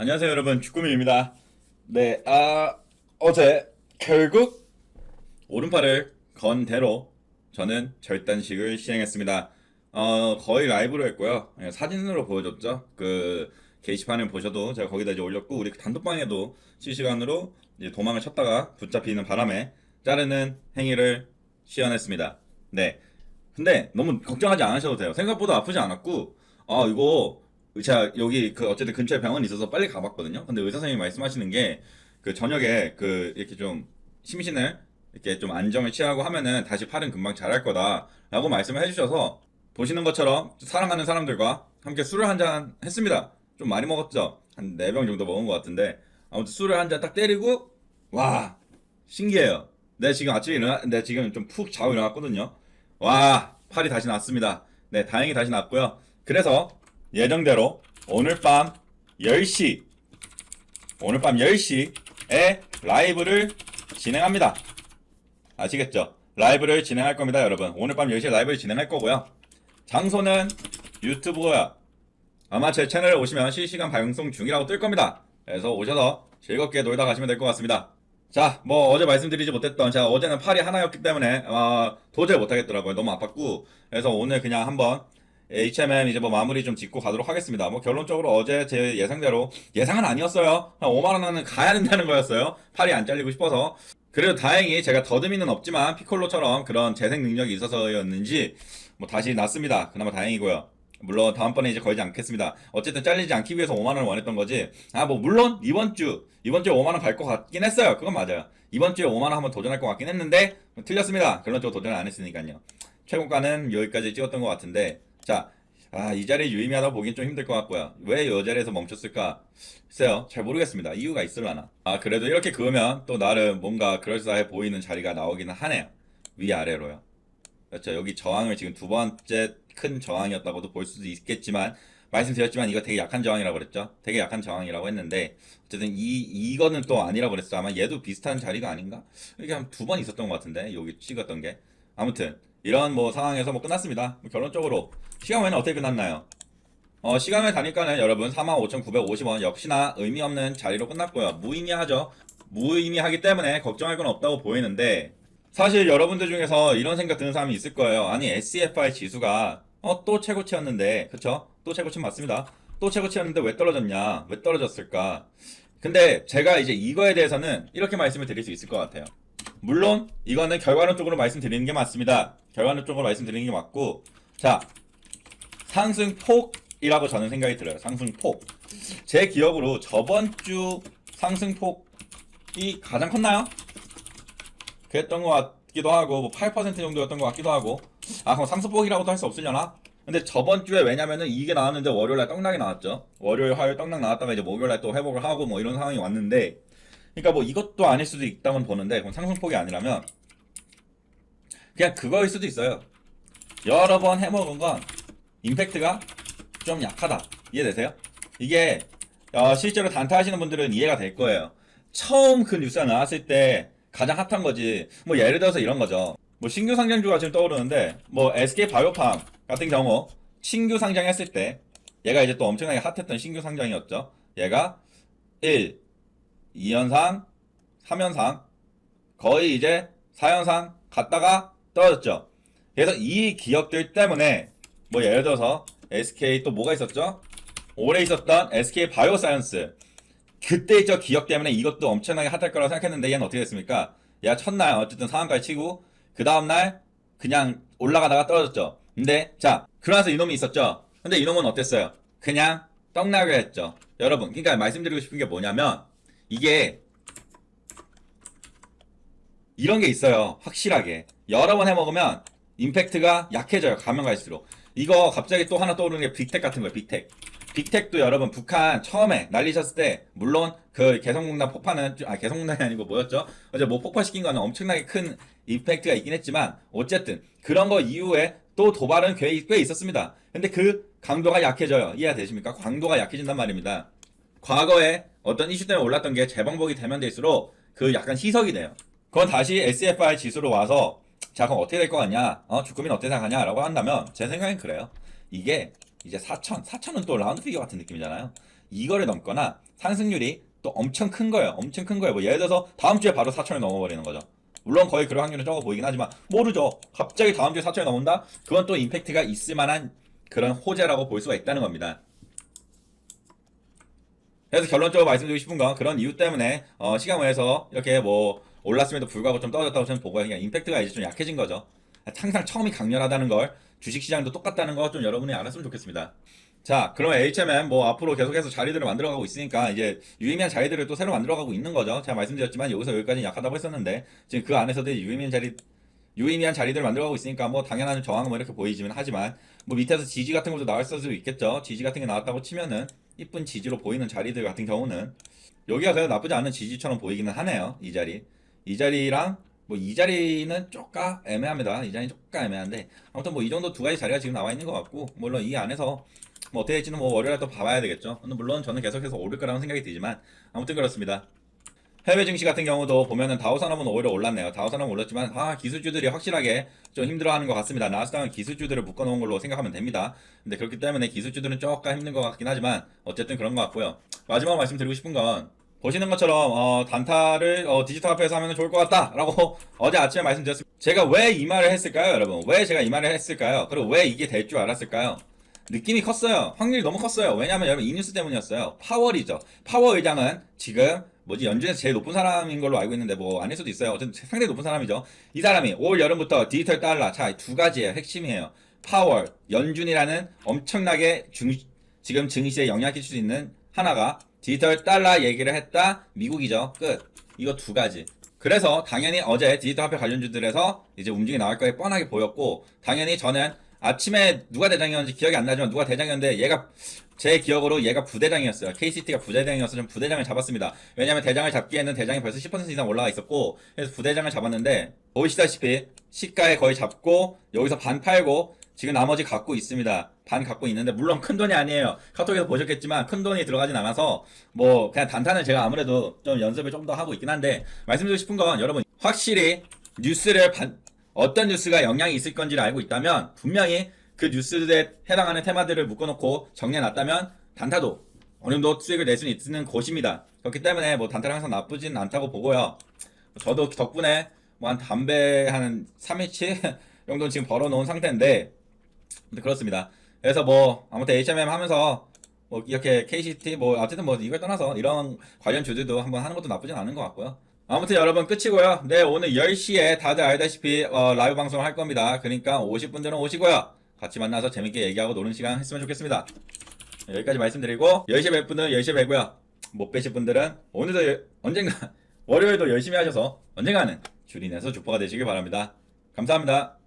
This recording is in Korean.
안녕하세요 여러분. 주꾸미입니다. 네, 아 어제 결국 오른팔을 건 대로 저는 절단식을 시행했습니다. 어 거의 라이브로 했고요. 예, 사진으로 보여줬죠. 그 게시판을 보셔도 제가 거기다 이제 올렸고 우리 단톡방에도 실시간으로 도망을 쳤다가 붙잡히는 바람에 자르는 행위를 시연했습니다. 네. 근데 너무 걱정하지 않으셔도 돼요. 생각보다 아프지 않았고 아 이거 제가 여기 그 어쨌든 근처에 병원이 있어서 빨리 가봤거든요. 근데 의사 선생님이 말씀하시는 게 그 저녁에 그 이렇게 좀 심신을 이렇게 좀 안정을 취하고 하면은 다시 팔은 금방 잘할 거다라고 말씀을 해주셔서 보시는 것처럼 사랑하는 사람들과 함께 술을 한 잔 했습니다. 좀 많이 먹었죠. 한 네 병 정도 먹은 것 같은데 아무튼 술을 한 잔 딱 때리고 와 신기해요. 내 지금 아침에 일어나, 내 지금 좀 푹 자고 일어났거든요. 와 팔이 다시 났습니다. 네 다행히 다시 났고요. 그래서 예정대로 오늘 밤 10시 오늘 밤 10시에 라이브를 진행합니다. 아시겠죠? 라이브를 진행할 겁니다, 여러분. 오늘 밤 10시에 라이브를 진행할 거고요. 장소는 유튜브고요. 아마 제 채널에 오시면 실시간 방송 중이라고 뜰 겁니다. 그래서 오셔서 즐겁게 놀다 가시면 될 것 같습니다. 자, 뭐 어제 말씀드리지 못했던 제가 어제는 팔이 하나였기 때문에 아, 도저히 못하겠더라고요. 너무 아팠고 그래서 오늘 그냥 한번 HMM 이제 뭐 마무리 좀 짓고 가도록 하겠습니다. 뭐 결론적으로 어제 제 예상대로 예상은 아니었어요. 한 5만 원은 가야 된다는 거였어요. 팔이 안 잘리고 싶어서. 그래도 다행히 제가 더듬이는 없지만 피콜로처럼 그런 재생 능력이 있어서였는지 뭐 다시 났습니다. 그나마 다행이고요. 물론 다음번에 이제 걸지 않겠습니다. 어쨌든 잘리지 않기 위해서 5만 원을 원했던 거지. 아 뭐 물론 이번 주 이번 주에 5만 원 갈 것 같긴 했어요. 그건 맞아요. 이번 주에 5만 원 한번 도전할 것 같긴 했는데 틀렸습니다. 결론적으로 도전을 안 했으니까요. 최고가는 여기까지 찍었던 것 같은데 자. 아, 이 자리 유의미하다 보긴 좀 힘들 것 같고요. 왜 이 자리에서 멈췄을까? 글쎄요, 잘 모르겠습니다. 이유가 있을라나. 아, 그래도 이렇게 그으면 또 나름 뭔가 그럴싸해 보이는 자리가 나오기는 하네요. 위아래로요. 그렇죠. 여기 저항을 지금 두 번째 큰 저항이었다고도 볼 수도 있겠지만 말씀드렸지만 이거 되게 약한 저항이라고 그랬죠. 되게 약한 저항이라고 했는데 어쨌든 이 이거는 또 아니라고 그랬어. 아마 얘도 비슷한 자리가 아닌가? 이게 한 두 번 있었던 것 같은데 여기 찍었던 게 아무튼 이런 뭐 상황에서 뭐 끝났습니다. 뭐 결론적으로 시간 외에는 어떻게 끝났나요? 어, 시간을 다니까는 여러분 45,950원 역시나 의미 없는 자리로 끝났고요. 무의미하죠. 무의미하기 때문에 걱정할 건 없다고 보이는데 사실 여러분들 중에서 이런 생각 드는 사람이 있을 거예요. 아니 SCFI 지수가 어, 또 최고치였는데 그쵸? 또 최고치 맞습니다. 또 최고치였는데 왜 떨어졌냐? 왜 떨어졌을까? 근데 제가 이제 이거에 대해서는 이렇게 말씀을 드릴 수 있을 것 같아요. 물론 이거는 결과론적으로 말씀드리는 게 맞습니다. 결과론적으로 말씀드리는 게 맞고 자 상승폭이라고 저는 생각이 들어요. 상승폭. 제 기억으로 저번 주 상승폭이 가장 컸나요? 그랬던 것 같기도 하고 뭐 8% 정도였던 것 같기도 하고 아 그럼 상승폭이라고도 할 수 없으려나? 근데 저번 주에 왜냐면은 이게 나왔는데 월요일날 떡락이 나왔죠. 월요일, 화요일 떡락 나왔다가 이제 목요일날 또 회복을 하고 뭐 이런 상황이 왔는데 그러니까 뭐 이것도 아닐 수도 있다고 보는데 그럼 상승폭이 아니라면 그냥 그거일 수도 있어요. 여러 번 해먹은 건 임팩트가 좀 약하다. 이해되세요? 이게 어, 실제로 단타 하시는 분들은 이해가 될 거예요. 처음 그 뉴스가 나왔을 때 가장 핫한 거지. 뭐 예를 들어서 이런 거죠. 뭐 신규 상장주가 지금 떠오르는데 뭐 SK 바이오팜 같은 경우 신규 상장했을 때 얘가 이제 또 엄청나게 핫했던 신규 상장이었죠. 얘가 1, 2연상, 3연상 거의 이제 4연상 갔다가 떨어졌죠. 그래서 이 기업들 때문에 뭐 예를 들어서 SK 또 뭐가 있었죠? 오래 있었던 SK 바이오사이언스 그때 저 기억 때문에 이것도 엄청나게 핫할 거라고 생각했는데 얘는 어떻게 됐습니까? 얘가 첫날 어쨌든 상한가를 치고 그 다음날 그냥 올라가다가 떨어졌죠. 근데 자 그러면서 이놈이 있었죠. 근데 이놈은 어땠어요? 그냥 떡나게 했죠. 여러분 그러니까 말씀드리고 싶은 게 뭐냐면 이게 이런 게 있어요. 확실하게 여러 번 해먹으면 임팩트가 약해져요. 가면 갈수록 이거 갑자기 또 하나 떠오르는 게 빅텍 같은 거예요. 빅텍. 빅텍도 여러분 북한 처음에 날리셨을 때 물론 그 개성공단 폭파는 아 개성공단이 아니고 뭐였죠? 어제 뭐 폭파시킨 거는 엄청나게 큰 임팩트가 있긴 했지만 어쨌든 그런 거 이후에 또 도발은 꽤, 꽤 있었습니다. 근데 그 강도가 약해져요. 이해가 되십니까? 강도가 약해진단 말입니다. 과거에 어떤 이슈 때문에 올랐던 게 재방복이 되면 될수록 그 약간 희석이 돼요. 그건 다시 SFI 지수로 와서 자 그럼 어떻게 될 것 같냐? 어 주금이는 어떻게 생각하냐? 라고 한다면 제 생각엔 그래요. 이게 이제 4천, 4천은 또 라운드 피겨 같은 느낌이잖아요. 이거를 넘거나 상승률이 또 엄청 큰 거예요. 엄청 큰 거예요. 뭐 예를 들어서 다음 주에 바로 4천을 넘어버리는 거죠. 물론 거의 그럴 확률은 적어 보이긴 하지만 모르죠. 갑자기 다음 주에 4천이 넘는다? 그건 또 임팩트가 있을 만한 그런 호재라고 볼 수가 있다는 겁니다. 그래서 결론적으로 말씀드리고 싶은 건 그런 이유 때문에 어, 시간 외에서 이렇게 뭐 올랐음에도 불구하고 좀 떨어졌다고 저는 보고요. 그냥 임팩트가 이제 좀 약해진 거죠. 항상 처음이 강렬하다는 걸 주식시장도 똑같다는 거 좀 여러분이 알았으면 좋겠습니다. 자, 그러면 HMM 뭐 앞으로 계속해서 자리들을 만들어가고 있으니까 이제 유의미한 자리들을 또 새로 만들어가고 있는 거죠. 제가 말씀드렸지만 여기서 여기까지 약하다고 했었는데 지금 그 안에서도 유의미한 자리 유의미한 자리들을 만들어가고 있으니까 뭐 당연한 저항은 뭐 이렇게 보이지만 하지만 뭐 밑에서 지지 같은 것도 나올 수도 있겠죠. 지지 같은 게 나왔다고 치면은 이쁜 지지로 보이는 자리들 같은 경우는 여기가 그래도 나쁘지 않은 지지처럼 보이기는 하네요. 이 자리. 이 자리랑 뭐 이 자리는 조금 애매합니다. 이 자리는 조금 애매한데 아무튼 뭐 이 정도 두 가지 자리가 지금 나와 있는 것 같고 물론 이 안에서 뭐 어떻게 될지는 뭐 월요일에 또 봐봐야 되겠죠. 물론 저는 계속해서 오를 거라는 생각이 들지만 아무튼 그렇습니다. 해외 증시 같은 경우도 보면은 다우산업은 오히려 올랐네요. 다우산업은 올랐지만 아 기술주들이 확실하게 좀 힘들어하는 것 같습니다. 나스닥은 기술주들을 묶어놓은 걸로 생각하면 됩니다. 근데 그렇기 때문에 기술주들은 조금 힘든 것 같긴 하지만 어쨌든 그런 것 같고요. 마지막 말씀드리고 싶은 건 보시는 것처럼 어, 단타를 어, 디지털 화폐에서 하면 좋을 것 같다라고 어제 아침에 말씀드렸습니다. 제가 왜 이 말을 했을까요, 여러분? 왜 제가 이 말을 했을까요? 그리고 왜 이게 될 줄 알았을까요? 느낌이 컸어요. 확률이 너무 컸어요. 왜냐하면 여러분 이 뉴스 때문이었어요. 파월이죠. 파월 의장은 지금 뭐지 연준에서 제일 높은 사람인 걸로 알고 있는데 뭐 수도 있어요. 어쨌든 상당히 높은 사람이죠. 이 사람이 올 여름부터 디지털 달러 자 두 가지예요. 핵심이에요. 파월 연준이라는 엄청나게 중, 지금 증시에 영향을 끼칠 수 있는 하나가 디지털 달러 얘기를 했다. 미국이죠. 끝. 이거 두 가지. 그래서 당연히 어제 디지털 화폐 관련주들에서 이제 움직이 나올 거에 뻔하게 보였고 당연히 저는 아침에 누가 대장이었는지 기억이 안 나지만 누가 대장이었는데 얘가 제 기억으로 얘가 부대장이었어요. KCT가 부대장이어서 좀 부대장을 잡았습니다. 왜냐면 대장을 잡기에는 대장이 벌써 10% 이상 올라가 있었고 그래서 부대장을 잡았는데 보이시다시피 시가에 거의 잡고 여기서 반 팔고 지금 나머지 갖고 있습니다. 반 갖고 있는데 물론 큰 돈이 아니에요. 카톡에서 보셨겠지만 큰 돈이 들어가진 않아서 뭐 그냥 단타는 제가 아무래도 좀 연습을 좀 더 하고 있긴 한데 말씀드리고 싶은 건 여러분 확실히 뉴스를 반, 어떤 뉴스가 영향이 있을 건지를 알고 있다면 분명히 그 뉴스에 해당하는 테마들을 묶어놓고 정리해놨다면 단타도 어느 정도 수익을 낼 수 있는 곳입니다. 그렇기 때문에 뭐 단타는 항상 나쁘진 않다고 보고요. 저도 덕분에 뭐 한 담배 한 3일치 정도 지금 벌어놓은 상태인데 그렇습니다. 그래서 뭐 아무튼 HMM 하면서 뭐 이렇게 KCT 뭐 어쨌든 뭐 이걸 떠나서 이런 관련 주들도 한번 하는 것도 나쁘진 않은 것 같고요. 아무튼 여러분 끝이고요. 네 오늘 10시에 다들 알다시피 어, 라이브 방송을 할 겁니다. 그러니까 오실 분들은 오시고요. 같이 만나서 재밌게 얘기하고 노는 시간 했으면 좋겠습니다. 네, 여기까지 말씀드리고 10시에 뵐 분은 10시에 뵈고요. 못 뵈실 분들은 오늘도 여- 언젠가 월요일도 열심히 하셔서 언젠가는 줄이 내서 주포가 되시길 바랍니다. 감사합니다.